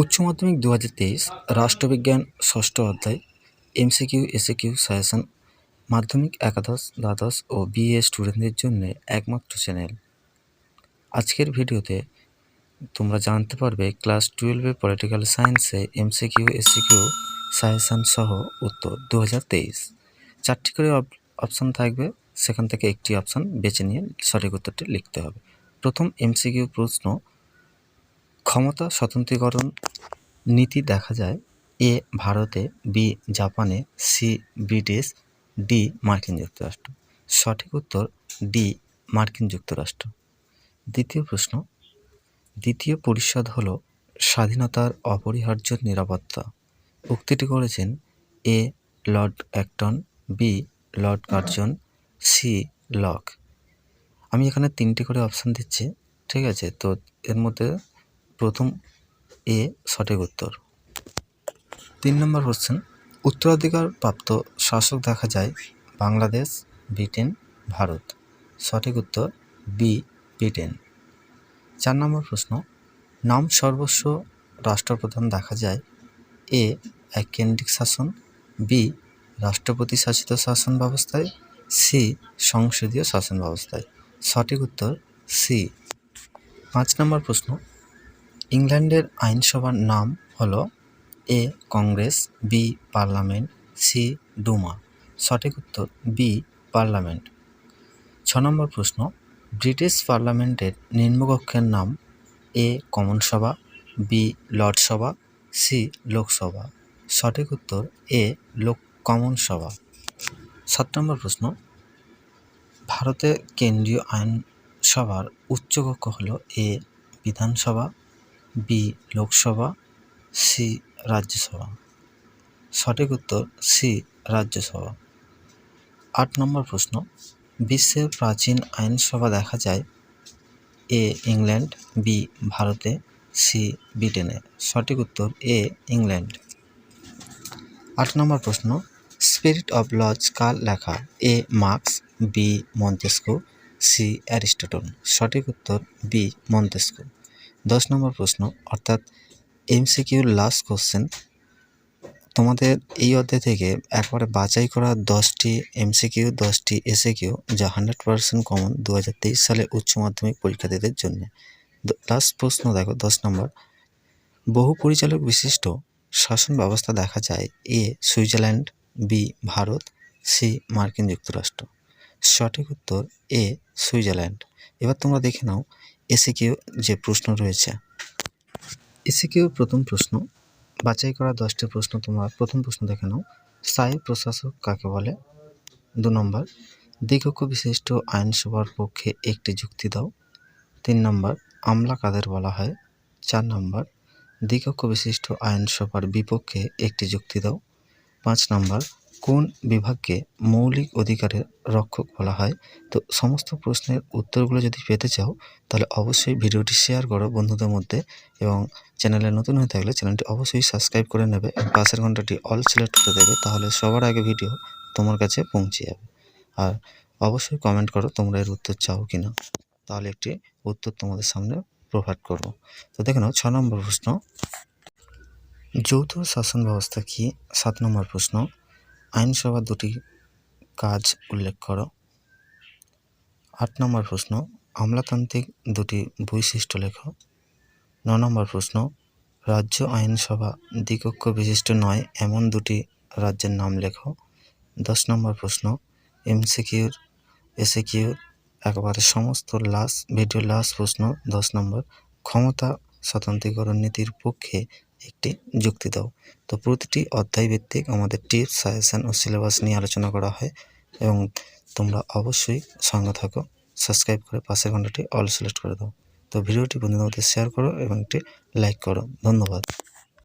উচ্চ মাধ্যমিক দু হাজার তেইশ, রাষ্ট্রবিজ্ঞান ষষ্ঠ অধ্যায়, এমসিকিউ এসিকিউ সাজেশন, মাধ্যমিক, একাদশ, দ্বাদশ ও বিএ স্টুডেন্টদের জন্য একমাত্র চ্যানেল। আজকের ভিডিওতে তোমরা জানতে পারবে ক্লাস টুয়েলভে পলিটিক্যাল সায়েন্সে এমসিকিউ এসিকিউ সাজেশন সহ উত্তর দু হাজার তেইশ। চারটি করে অপশান থাকবে, সেখান থেকে একটি অপশান বেছে নিয়ে সঠিক উত্তরটি লিখতে হবে। প্রথম এমসিকিউ প্রশ্ন ক্ষমতা স্বতন্ত্রীকরণ নীতি দেখা যায় এ ভারতে, বি জাপানে, সি ব্রিটিশ, ডি মার্কিন যুক্তরাষ্ট্র। সঠিক উত্তর, ডি মার্কিন যুক্তরাষ্ট্র। দ্বিতীয় প্রশ্ন, দ্বিতীয় পরিষদ হল স্বাধীনতার অপরিহার্য নিরাপত্তা। উক্তিটি করেছেন A lord Acton, B lord Curzon, C Locke. আমি এখানে তিনটি করে অপশান দিচ্ছি, ঠিক আছে? তো এর মধ্যে প্রথম এ সঠিক উত্তর। তিন নম্বর কোশ্চেন উত্তরাধিকার প্রাপ্ত শাসক দেখা যায় বাংলাদেশ, ব্রিটেন, ভারত। সঠিক উত্তর, বি, ব্রিটেন। চার নম্বর প্রশ্ন, নাম সর্বস্ব রাষ্ট্রপ্রধান দেখা যায় এ, এক কেন্দ্রিক শাসন, বি, রাষ্ট্রপতি শাসিত শাসন ব্যবস্থায়, সি, সংসদীয় শাসন ব্যবস্থায়। সঠিক উত্তর, সি। পাঁচ নম্বর প্রশ্ন ইংল্যান্ডের আইনসভার নাম হল A Congress, B Parliament, C Duma. সঠিক উত্তর, বি পার্লামেন্ট। ছ নম্বর প্রশ্ন, ব্রিটিশ পার্লামেন্টের নিম্নকক্ষের নাম এ কমন সভা বি লর্ডসভা, সি লোকসভা। সঠিক উত্তর, এ লোক কমন সভা সাত নম্বর প্রশ্ন ভারতের কেন্দ্রীয় আইনসভার উচ্চকক্ষ হল এ বিধানসভা বি লোকসভা, সি রাজ্যসভা। সঠিক উত্তর সি রাজ্যসভা। আট নম্বর প্রশ্ন, বিশ্বের প্রাচীন আইনসভা দেখা যায় এ ইংল্যান্ড, বি ভারতে, সি ব্রিটেনে। সঠিক উত্তর এ ইংল্যান্ড। আট নম্বর প্রশ্ন, স্পিরিট অফ লজ কার লেখা? A Marx, B Montesquieu, C Aristotle. সঠিক উত্তর বি মন্তেস্কো। দশ নম্বর প্রশ্ন, অর্থাৎ এমসিকিউর লাস্ট কোশ্চেন তোমাদের এই অধ্যায় থেকে একবারে বাছাই করা দশটি এমসিকিউ, দশটি এসএকিউ, যা হান্ড্রেড পার্সেন্ট কমন দু হাজার তেইশ সালে উচ্চ মাধ্যমিক পরীক্ষার্থীদের জন্য। লাস্ট প্রশ্ন দেখো, দশ নম্বর। বহু পরিচালক বিশিষ্ট শাসন ব্যবস্থা দেখা যায় A, Switzerland, B, Bharat, C, মার্কিন যুক্তরাষ্ট্র। সঠিক উত্তর এ, সুইজারল্যান্ড। এবার তোমরা দেখে নাও এসে কিউ যে প্রশ্ন রয়েছে। এসে কিউ প্রথম প্রশ্ন, বাছাই করা দশটি প্রশ্ন তোমরা প্রথম প্রশ্ন দেখে নাও। স্থায়ী প্রশাসক কাকে বলে? দু নম্বর দ্বিকক্ষ বিশিষ্ট আইনসভার পক্ষে একটি যুক্তি দাও। তিন নম্বর, আমলা কাদের বলা হয়? চার নম্বর দ্বিকক্ষ বিশিষ্ট আইনসভার বিপক্ষে একটি যুক্তি দাও। পাঁচ নম্বর কোন বিভাগকে মৌলিক অধিকারের রক্ষক বলা হয়? তো সমস্ত প্রশ্নের উত্তরগুলো যদি পেতে চাও, তাহলে অবশ্যই ভিডিওটি শেয়ার করো বন্ধুদের মধ্যে এবং চ্যানেলে নতুন হয়ে থাকলে চ্যানেলটি অবশ্যই সাবস্ক্রাইব করে নেবে পাশের ঘন্টাটি অল সিলেক্ট করে দেবে, তাহলে সবার আগে ভিডিও তোমার কাছে পৌঁছে যাবে। আর অবশ্যই কমেন্ট করো তোমরা এর উত্তর চাও কি না তাহলে একটি উত্তর তোমাদের সামনে প্রোভাইড করব। তো দেখে নাও, ছ নম্বর প্রশ্ন। যৌথ শাসন ব্যবস্থা কি? সাত নম্বর প্রশ্ন। আইনসভার দুটি কাজ উল্লেখ করো। আট নম্বর প্রশ্ন, আমলাতান্ত্রিক দুটি বৈশিষ্ট্য লেখো। ন নম্বর প্রশ্ন, রাজ্য আইনসভা দ্বিকক্ষ বিশিষ্ট নয়, এমন দুটি রাজ্যের নাম লেখো। দশ নম্বর প্রশ্ন, এমসিকিউর, এসিকিউর, একবারে সমস্ত লাস্ট ভিডিও লাস্ট প্রশ্ন। দশ নম্বর, ক্ষমতা স্বতন্ত্রীকরণ নীতির পক্ষে একটি যুক্তি দাও। তো প্রতিটি অধ্যায় ভিত্তিক আমাদের টিপস, সাজেশন ও সিলেবাস নিয়ে আলোচনা করা হয় এবং তোমরা অবশ্যই সঙ্গে থাকো। সাবস্ক্রাইব করে পাশের ঘন্টাটি অল সিলেক্ট করে দাও। তো ভিডিওটি বন্ধুদের মধ্যে শেয়ার করো এবং একটি লাইক করো। ধন্যবাদ।